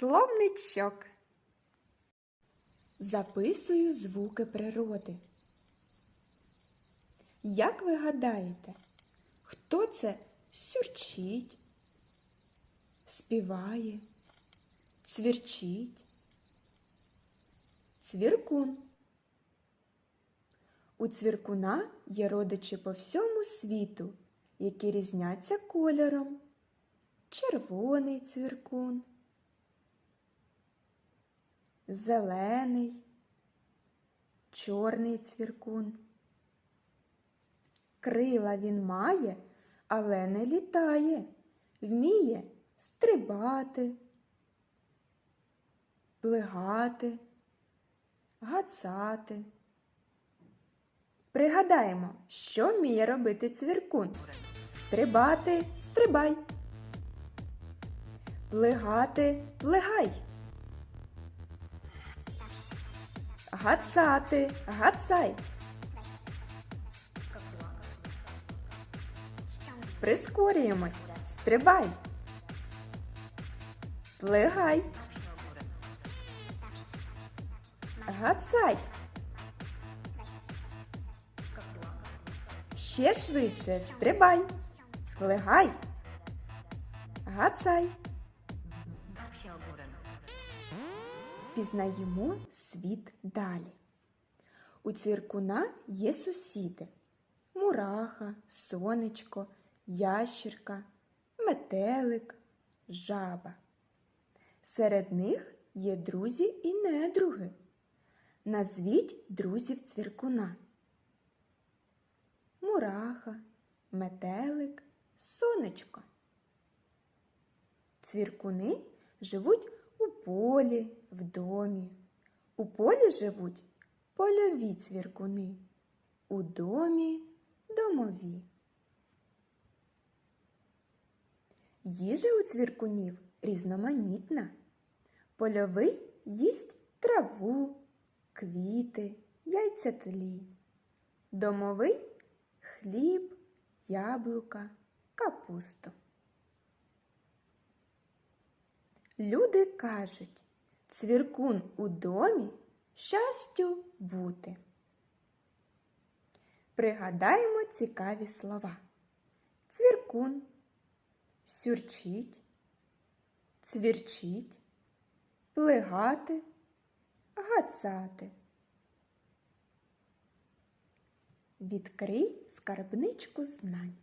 Словничок. Записую звуки природи. Як ви гадаєте, хто це сюрчить, співає, цвірчить? Цвіркун. У цвіркуна є родичі по всьому світу, які різняться кольором. Червоний цвіркун, зелений, чорний цвіркун. Крила він має, але не літає, вміє стрибати, плигати, гацати. Пригадаємо, що вміє робити цвіркун. Стрибати, стрибай. Плигати, плигай. Гацати, гацай. Прискорюємось. Стрибай. Плигай. Гацай. Ще швидше стрибай. Плигай. Гацай. Пізнаємо світ далі. У цвіркуна є сусіди мураха, сонечко, ящірка, метелик, жаба. Серед них є друзі і недруги. Назвіть друзів цвіркуна. Мураха, метелик, сонечко. Цвіркуни живуть полі, в домі. У полі живуть польові цвіркуни, у домі домові. Їжа у цвіркунів різноманітна. Польовий їсть траву, квіти, яйця тлі. Домовий хліб, яблука, капусту. Люди кажуть, цвіркун у домі щастю бути. Пригадаємо цікаві слова. Цвіркун, сюрчить, цвірчить, плигати, гацати. Відкрий скарбничку знань.